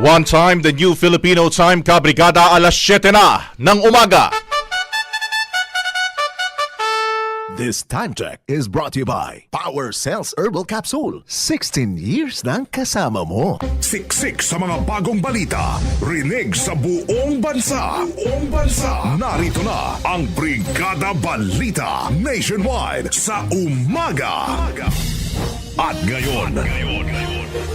One time, the new Filipino time, Kabrigada, alas 7 na ng umaga. This time check is brought to you by Power Cells Herbal Capsule. 16 years ng kasama mo. Siksik sa mga bagong balita. Rinig sa buong bansa. Buong bansa. Narito na ang Brigada Balita Nationwide sa umaga. At ngayon,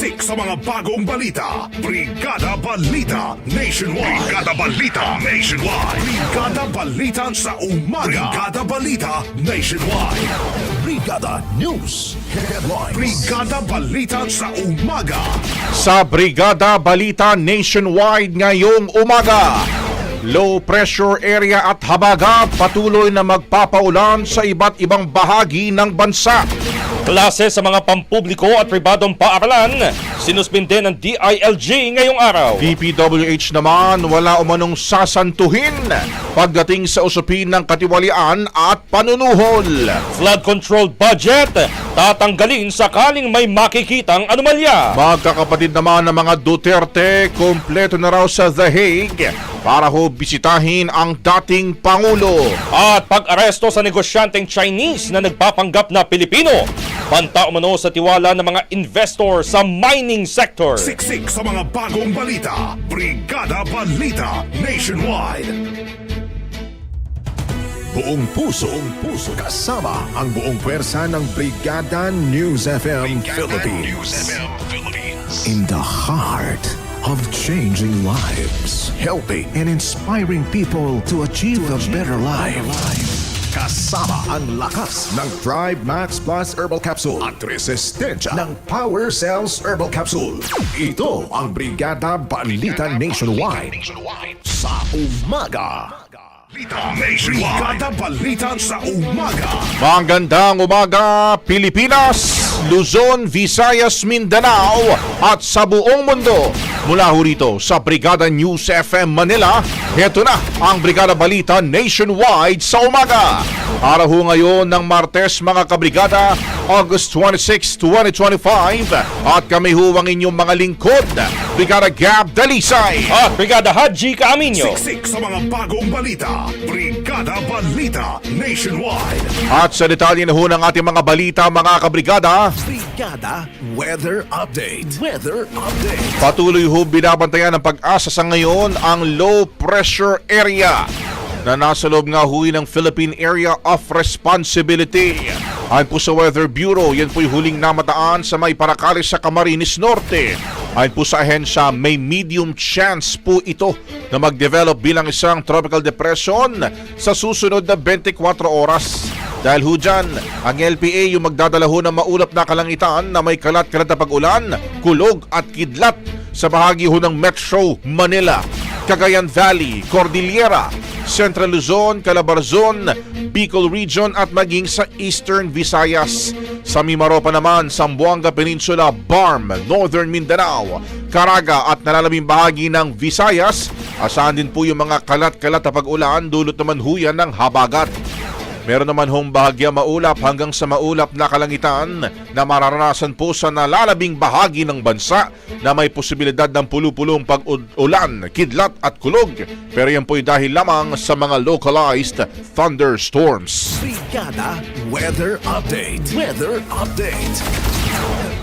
Siksik sa mga bagong balita. Brigada Balita Nationwide. Brigada Balita Nationwide. Brigada Balita sa umaga. Brigada Balita Nationwide. Brigada News Headlines. Brigada Balita sa umaga. Sa Brigada Balita Nationwide ngayong umaga. Low pressure area at habaga patuloy na magpapaulan sa iba't ibang bahagi ng bansa. Klase sa mga pampubliko at pribadong paaralan, sinuspinde ng DILG ngayong araw. DPWH naman wala umanong sasantuhin pagdating sa usapin ng katiwalian at panunuhol. Flood control budget, tatanggalin sakaling may makikitang anomalya. Magkakapatid naman ng mga Duterte, kompleto na raw sa The Hague para ho bisitahin ang dating Pangulo. At pag-aresto sa negosyanteng Chinese na nagpapanggap na Pilipino. Banta umano sa tiwala ng mga investor sa mining sector. Siksik sa mga bagong balita. Brigada Balita Nationwide. Buong puso, buong puso kasama ang buong pwersa ng Brigada News FM Philippines. In the heart of changing lives, helping and inspiring people to achieve a better life. Kasama ang lakas ng Thrive Max Plus Herbal Capsule at resistensya ng Power Cells Herbal Capsule. Ito ang Brigada Balita Nationwide sa umaga. Balita Nationwide. Brigada Balita sa umaga. Magandang umaga, Pilipinas, Luzon, Visayas, Mindanao at sa buong mundo. Mula ho rito sa Brigada News FM Manila, heto na ang Brigada Balita Nationwide sa umaga. Araw ho ngayon ng Martes mga kabrigada, August 26, 2025 at kami ho ang inyong mga lingkod, Brigada Gab Dalisay. At Brigada Haji Kaaminyo. Siksik sa mga bagong balita. Brigada Balita Nationwide. At sa detalye na ho ng ating mga balita mga kabrigada, Brigada Weather Update. Weather Update. Patuloy ho binabantayan ng pag-asa sa ngayon ang low pressure area na nasa loob nga huy ng Philippine Area of Responsibility. Ayon po sa Weather Bureau, yan po'y huling namataan sa may parakalis sa Camarines Norte. Ayon po sa ahensya, may medium chance po ito na mag-develop bilang isang tropical depression sa susunod na 24 oras. Dahil ho dyan, ang LPA yung magdadala ho ng maulap na kalangitan na may kalat-kalat na pag-ulan, kulog at kidlat sa bahagi ho ng Metro Manila, Cagayan Valley, Cordillera, Central Luzon, Calabarzon, Bicol Region at maging sa Eastern Visayas. Sa Mimaropa naman, Zamboanga Peninsula, Barm, Northern Mindanao, Caraga at nalalabing bahagi ng Visayas. Asahan din po yung mga kalat-kalat na pag-ulan dulot naman huyan ng habagat. Meron naman hong bahagya maulap hanggang sa maulap na kalangitan na mararanasan po sa nalalabing bahagi ng bansa na may posibilidad ng pulu-pulong pag-ulan, kidlat at kulog. Pero yan po'y dahil lamang sa mga localized thunderstorms. Brigada Weather Update. Weather Update.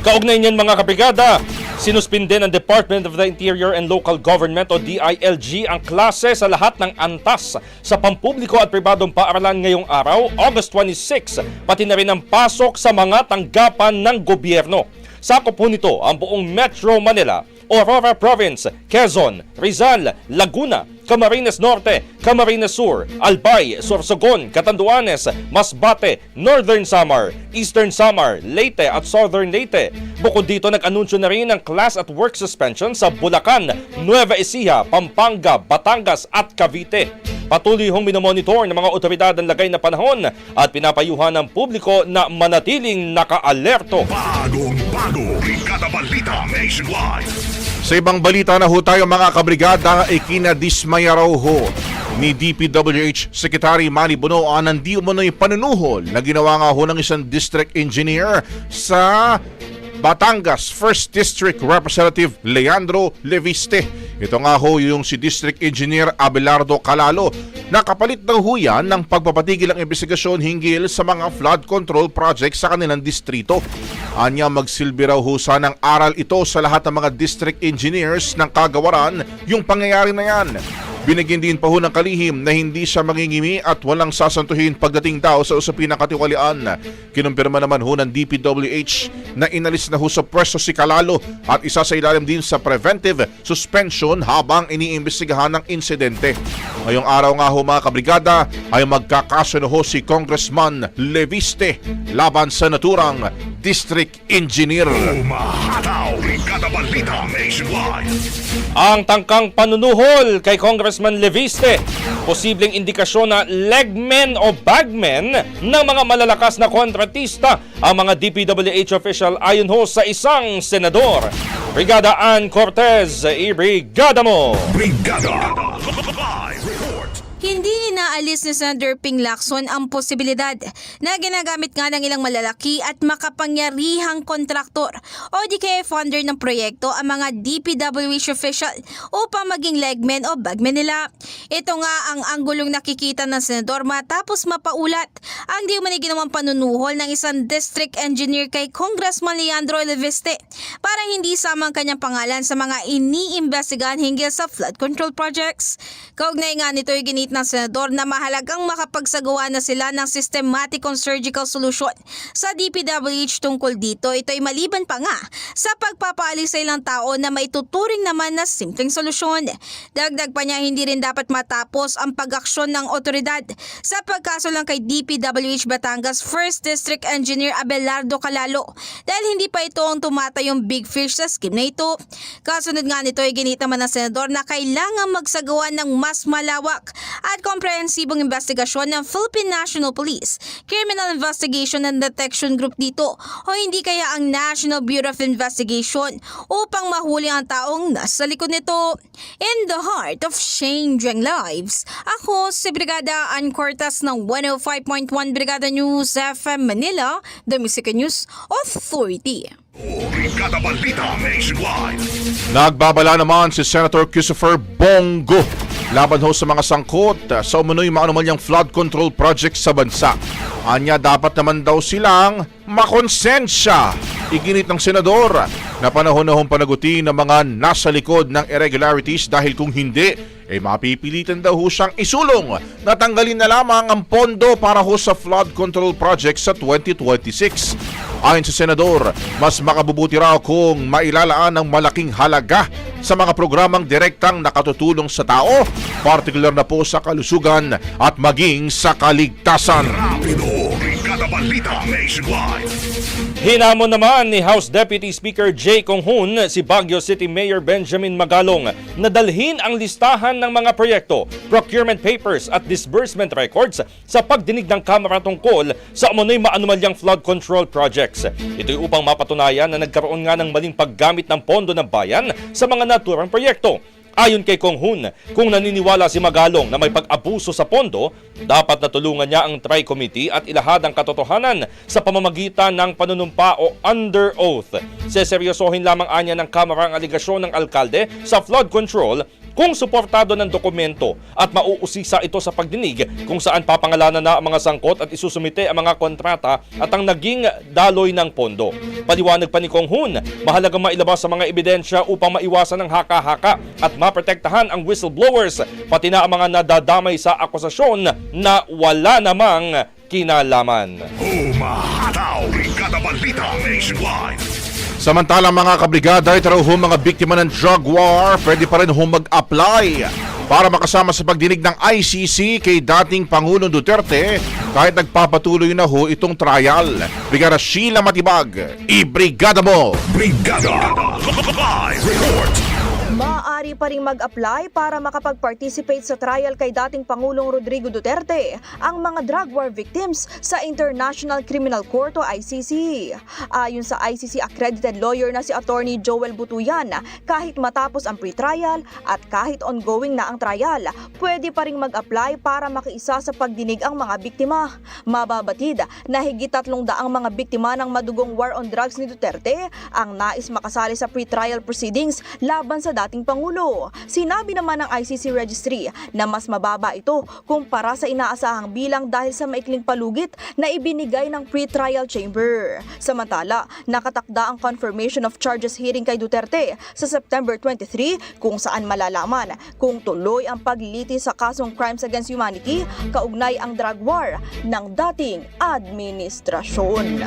Kaugnay niyan mga kabrigada, sinuspinde ng Department of the Interior and Local Government o DILG ang klase sa lahat ng antas sa pampubliko at pribadong paaralan ngayong araw, August 26, pati na rin ang pasok sa mga tanggapan ng gobyerno. Sakop po nito ang buong Metro Manila, Aurora Province, Quezon, Rizal, Laguna, Camarines Norte, Camarines Sur, Albay, Sorsogon, Catanduanes, Masbate, Northern Samar, Eastern Samar, Leyte at Southern Leyte. Bukod dito nag-anunsyo na rin ng class at work suspension sa Bulacan, Nueva Ecija, Pampanga, Batangas at Cavite. Patuloy hong minomonitor ng mga otoridad ang lagay na panahon at pinapayuhan ng publiko na manatiling naka-alerto. Bagong bago. Brigada Balita Nationwide. Sa ibang balita na ho tayo mga kabrigada, ikinadismaya raw ho ni DPWH Secretary Manny Bonoan ang di umano'y panunuhol na ginawa nga ho ng isang district engineer sa Batangas 1st District Representative Leandro Leviste. Ito nga ho yung si District Engineer Abelardo Calalo na kapalit ng huyan ng pagpapatigil ng investigasyon hinggil sa mga flood control projects sa kanilang distrito. Anya magsilbi raw ho sanang aral ito sa lahat ng mga district engineers ng kagawaran yung pangyayari na yan. Binigyan din pa ho ng kalihim na hindi siya mangingimi at walang sasantuhin pagdating daw sa usapin ng katiwalian. Kinumpirma naman ho ng DPWH na inalis na ho sa pwesto si Kalalo at isa sa ilalim din sa preventive suspension habang iniimbestigahan ng insidente. Ngayong araw nga ho mga kabrigada ay magkakaso na ho si Congressman Leviste laban sa naturang District Engineer. Umahataw. Brigada Balita Nationwide. Ang tangkang panunuhol kay Congressman Leviste, posibleng indikasyon na legmen o bagmen ng mga malalakas na kontratista ang mga DPWH official ayon ho sa isang senador. Brigada Ann Cortez, i-brigada mo! Brigada. Live report. Hindi inaalis ni Senator Ping Lacson ang posibilidad na ginagamit nga ng ilang malalaki at makapangyarihang kontraktor o di kaya funder ng proyekto ang mga DPWH official upang maging legmen o bagmen nila. Ito nga ang anggulong nakikita ng senador matapos mapaulat ang di umani ginawang panunuhol ng isang district engineer kay Congressman Leandro Leviste para hindi sama ang kanyang pangalan sa mga iniimbestigahan hinggil sa flood control projects. Kaugnay nga nito ay ginit ng senador na mahalagang makapagsagawa na sila ng systematic surgical solution sa DPWH tungkol dito. Ito ay maliban pa nga sa pagpapaalis sa ilang tao na maituturing naman na simpleng solusyon. Dagdag pa niya hindi rin dapat matapos ang pag-aksyon ng otoridad sa pagkaso lang kay DPWH Batangas 1st District Engineer Abelardo Calalo dahil hindi pa ito ang tumatayong big fish sa scheme na ito. Kasunod nga nito ay ginita man ng senador na kailangan magsagawa ng mas malawak at komprehensibong investigasyon ng Philippine National Police, Criminal Investigation and Detection Group dito o hindi kaya ang National Bureau of Investigation upang mahuli ang taong nasa likod nito. In the heart of changing lives, ako si Brigada Ann Cortas ng 105.1 Brigada News FM Manila, The Music News Authority. Brigada Balita Nationwide. Nagbabala naman si Senator Christopher Bongo laban ho sa mga sangkot uh, sa umunoy maanumanyang flood control project sa bansa. Anya dapat naman daw silang makonsensya. Iginit ng senador na panahon na hong panagutin ng mga nasa likod ng irregularities dahil kung hindi, eh mapipilitan daw ho siyang isulong na tanggalin na lamang ang pondo para ho sa flood control project sa 2026. Ayon sa senador, mas makabubuti raw kung mailalaan ng malaking halaga sa mga programang direktang nakatutulong sa tao, partikular na po sa kalusugan at maging sa kaligtasan. Rapido. Brigada Balita Nationwide. Hinamon naman ni House Deputy Speaker Jay Conghun si Baguio City Mayor Benjamin Magalong na dalhin ang listahan ng mga proyekto, procurement papers at disbursement records sa pagdinig ng Kamara tungkol sa umunoy maanumalyang flood control projects. Ito'y upang mapatunayan na nagkaroon nga ng maling paggamit ng pondo ng bayan sa mga naturang proyekto. Ayon kay Kong Hun, kung naniniwala si Magalong na may pag-abuso sa pondo, dapat natulungan niya ang Tri-Committee at ilahad ang katotohanan sa pamamagitan ng panunumpa o under oath. Seseryosohin lamang anya ng Kamara ang aligasyon ng alkalde sa flood control kung suportado ng dokumento at mauusisa ito sa pagdinig kung saan papangalanan na ang mga sangkot at isusumite ang mga kontrata at ang naging daloy ng pondo. Paliwanag pa ni Kong Hun, mahalagang mailabas sa mga ebidensya upang maiwasan ang haka-haka at maprotektahan ang whistleblowers pati na ang mga nadadamay sa akusasyon na wala namang kinalaman. Umahataw! Brigada Balita Nationwide. Samantalang mga kabrigada, ito raw ho mga biktima ng drug war, pwede pa rin ho mag-apply para makasama sa pagdinig ng ICC kay dating Pangulong Duterte kahit nagpapatuloy na ho itong trial. Brigada Sheila Matibag, i-brigada mo! Brigada Live Report. Maaari pa rin mag-apply para makapag-participate sa trial kay dating Pangulong Rodrigo Duterte ang mga drug war victims sa International Criminal Court o ICC. Ayon sa ICC accredited lawyer na si Attorney Joel Butuyan, kahit matapos ang pre-trial at kahit ongoing na ang trial, pwede pa rin mag-apply para makiisa sa pagdinig ang mga biktima. Mababatid na higit tatlong daang mga biktima ng madugong war on drugs ni Duterte ang nais makasali sa pre-trial proceedings laban sa dating Pangulo. Sinabi naman ng ICC Registry na mas mababa ito kumpara sa inaasahang bilang dahil sa maikling palugit na ibinigay ng pre-trial chamber. Samantala, nakatakda ang confirmation of charges hearing kay Duterte sa September 23 kung saan malalaman kung tuloy ang paglilitis sa kasong crimes against humanity kaugnay ang drug war ng dating administrasyon.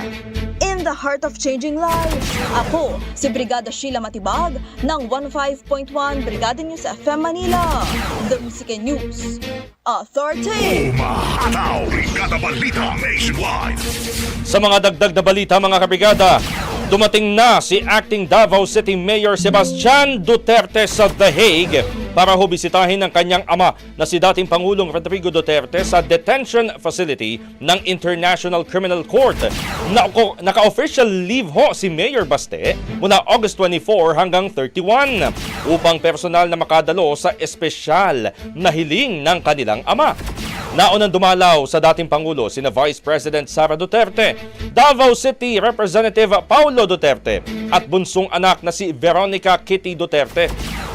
In the heart of changing lives, ako si Brigada Sheila Matibag ng 15.1 Brigada News FM Manila, The Music and News Authority. Umahataw! Brigada Balita Nationwide. Sa mga dagdag na balita mga kabrigada, dumating na si acting Davao City Mayor Sebastian Duterte sa The Hague para hubisitahin ang kanyang ama na si dating Pangulong Rodrigo Duterte sa detention facility ng International Criminal Court. Naka-official leave ho si Mayor Baste mula August 24 hanggang 31 upang personal na makadalo sa espesyal na hiling ng kanilang ama. Naunang dumalaw sa dating Pangulo sina Vice President Sara Duterte, Davao City Representative Paulo Duterte at bunsong anak na si Veronica Kitty Duterte.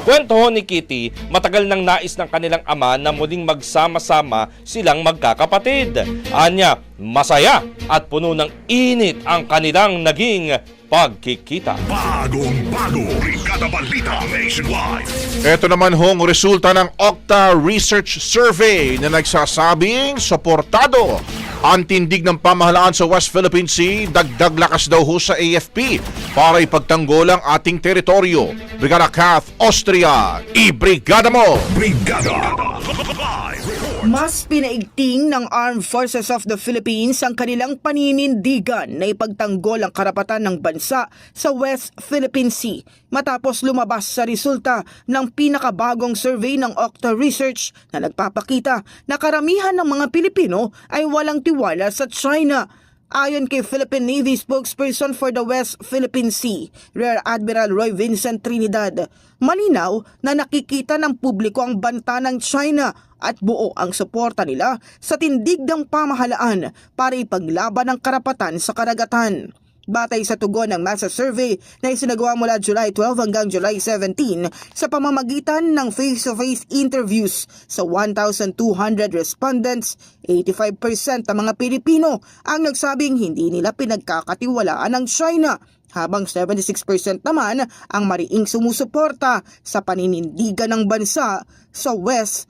Kwento ni Kitty, matagal nang nais ng kanilang ama na muling magsama-sama silang magkakapatid. Anya, masaya at puno ng init ang kanilang naging pagkikita. Bagong bago. Brigada Balita Nationwide. Ito naman hong resulta ng Octa Research Survey na nagsasabing suportado ang tindig ng pamahalaan sa West Philippine Sea, dagdag lakas daw ho sa AFP para ipagtanggol ang ating teritoryo. Brigada Kath Austria, i-brigada mo! Brigada Live Report. Mas pinaigting ng Armed Forces of the Philippines ang kanilang paninindigan na ipagtanggol ang karapatan ng bansa sa West Philippine Sea matapos lumabas sa resulta ng pinakabagong survey ng Octa Research na nagpapakita na karamihan ng mga Pilipino ay walang tiwala sa China. Ayon kay Philippine Navy spokesperson for the West Philippine Sea, Rear Admiral Roy Vincent Trinidad, malinaw na nakikita ng publiko ang banta ng China at buo ang suporta nila sa tindig ng pamahalaan para ipaglaban ang karapatan sa karagatan. Batay sa tugon ng masa survey na isinagawa mula July 12 hanggang July 17 sa pamamagitan ng face-to-face interviews sa 1,200 respondents, 85% ng mga Pilipino ang nagsabing hindi nila pinagkakatiwalaan ng China habang 76% naman ang mariing sumusuporta sa paninindigan ng bansa sa West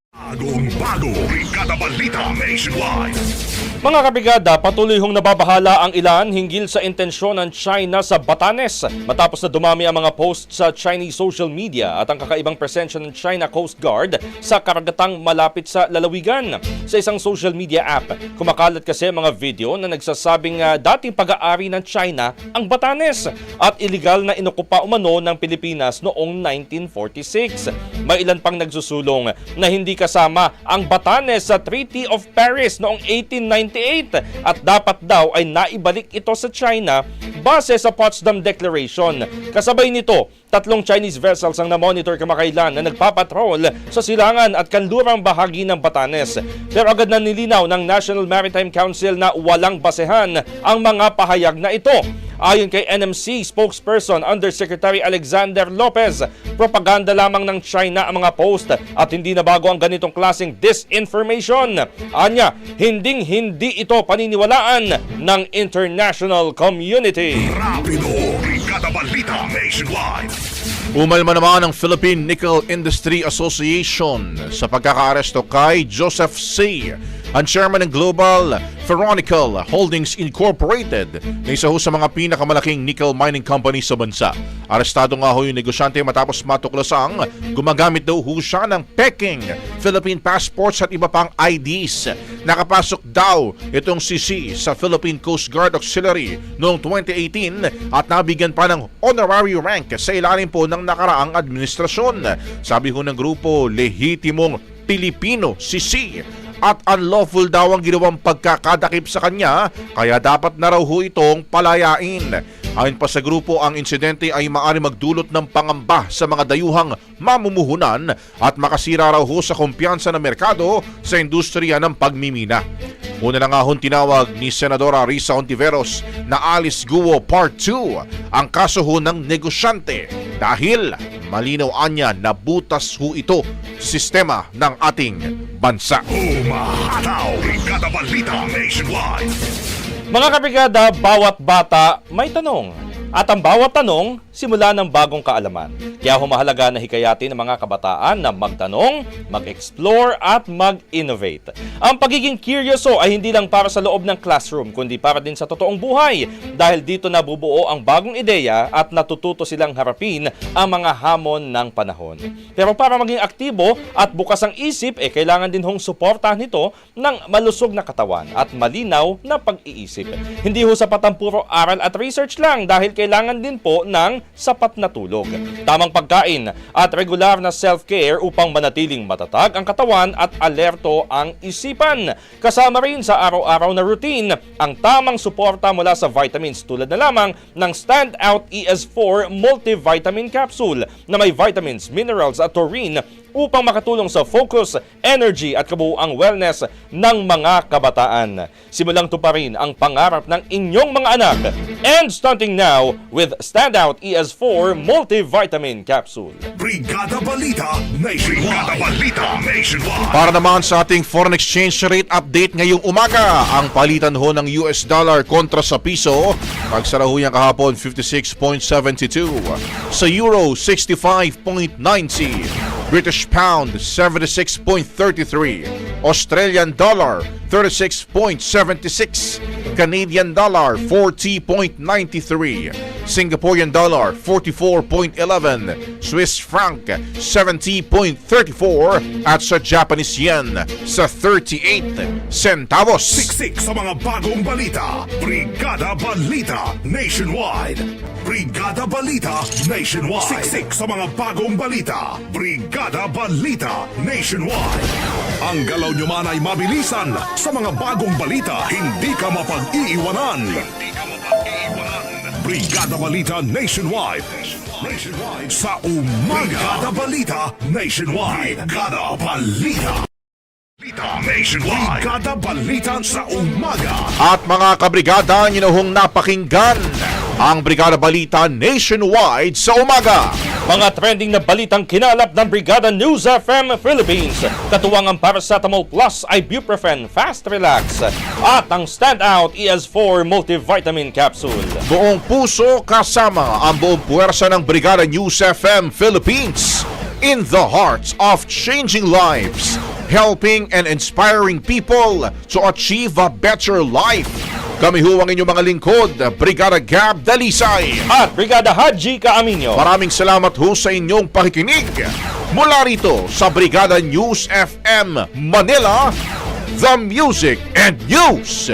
Bagong bago, Brigada Balita Nationwide. Mga kabigada, patuloy hong nababahala ang ilan hinggil sa intensyon ng China sa Batanes matapos na dumami ang mga post sa Chinese social media at ang kakaibang presensya ng China Coast Guard sa karagatang malapit sa lalawigan. Sa isang social media app, kumakalat kasi mga video na nagsasabing ah, dating pag-aari ng China ang Batanes at iligal na inukupa umano ng Pilipinas noong 1946. May ilan pang nagsusulong na hindi kasama ang Batanes sa Treaty of Paris noong 1898 at dapat daw ay naibalik ito sa China base sa Potsdam Declaration. Kasabay nito, tatlong Chinese vessels ang na-monitor kamakailan na nagpapatrol sa silangan at kanlurang bahagi ng Batanes. Pero agad na nilinaw ng National Maritime Council na walang basehan ang mga pahayag na ito. Ayon kay NMC spokesperson Undersecretary Alexander Lopez, propaganda lamang ng China ang mga post at hindi na bago ang ganitong klaseng disinformation. Anya, hinding-hindi ito paniniwalaan ng international community. Rapido, Brigada Balita Nationwide. Umalma naman ang Philippine Nickel Industry Association sa pagkakaaresto kay Joseph C., ang chairman ng Global Ferronical Holdings Incorporated na isa ho sa mga pinakamalaking nickel mining company sa bansa. Arestado nga ho yung negosyante matapos matuklasang gumagamit daw ho siya ng Peking, Philippine passports at iba pang IDs. Nakapasok daw itong sisi sa Philippine Coast Guard Auxiliary noong 2018 at nabigyan pa ng honorary rank sa ilalim po ng nakaraang administrasyon. Sabi ho ng grupo, lehitimong Pilipino sisi at unlawful daw ang ginawang pagkakadakip sa kanya kaya dapat na raw ho itong palayain. Ayon pa sa grupo, ang insidente ay maaari magdulot ng pangamba sa mga dayuhang mamumuhunan at makasira raw ho sa kumpiyansa ng merkado sa industriya ng pagmimina. Una na nga hon tinawag ni Senadora Risa Ontiveros na Alice Guo Part 2 ang kaso ho ng negosyante dahil malinaw anya na butas ho ito sistema ng ating bansa. Umahataw, Brigada Nationwide. Mga kabigada, bawat bata may tanong. At ang bawat tanong, simula ng bagong kaalaman. Kaya humahalaga na hikayatin ng mga kabataan na magtanong, mag-explore at mag-innovate. Ang pagiging curious oh, ay hindi lang para sa loob ng classroom, kundi para din sa totoong buhay. Dahil dito nabubuo ang bagong ideya at natututo silang harapin ang mga hamon ng panahon. Pero para maging aktibo at bukas ang isip, eh kailangan din hong suportahan nito ng malusog na katawan at malinaw na pag-iisip. Hindi ho sapat ang puro aral at research lang dahil kailangan din po ng sapat na tulog, tamang pagkain at regular na self-care upang manatiling matatag ang katawan at alerto ang isipan. Kasama rin sa araw-araw na routine ang tamang suporta mula sa vitamins tulad na lamang ng Standout ES4 Multivitamin Capsule na may vitamins, minerals at taurine upang makatulong sa focus, energy at kabuuang wellness ng mga kabataan. Simulang tuparin ang pangarap ng inyong mga anak. And starting now with Standout ES4 Multivitamin Capsule. Brigada Balita Nationwide. Brigada Balita Nationwide. Para naman sa ating foreign exchange rate update ngayong umaga, ang palitan ho ng US dollar kontra sa piso, nagsara ho yan kahapon 56.72, sa euro 65.90, British pound 76.33, Australian dollar 36.76, Canadian dollar 40.93, Singaporean dollar 44.11, Swiss franc 70.34 at sa Japanese yen sa 38 centavos. Siksik sa mga bagong balita. Brigada Balita Nationwide. Brigada Balita Nationwide. Siksik sa mga bagong balita. Brigada Balita Nationwide. Ang galaw nyo man ay mabilisan. Sa mga bagong balita, hindi ka mapag-iiwanan. Hindi ka mapag-iiwanan. Brigada Balita Nationwide. Nationwide. Sa umaga. Brigada Balita Nationwide. Brigada Balita. Balita Nationwide. Brigada Balita sa umaga. At mga kabrigada, ninuhong napakinggan ang Brigada Balita Nationwide sa umaga. Mga trending na balitang kinalap ng Brigada News FM Philippines. Katuwang ang Paracetamol Plus Ibuprofen Fast Relax at ang Standout ES4 Multivitamin Capsule. Buong puso kasama ang buong puwersa ng Brigada News FM Philippines. in the hearts of changing lives, helping and inspiring people to achieve a better life. Kami ho ang inyong mga lingkod, Brigada Gab Dalisay. At Brigada Haji Kaaminyo. Maraming salamat ho sa inyong pakikinig. Mula rito sa Brigada News FM Manila, The Music and News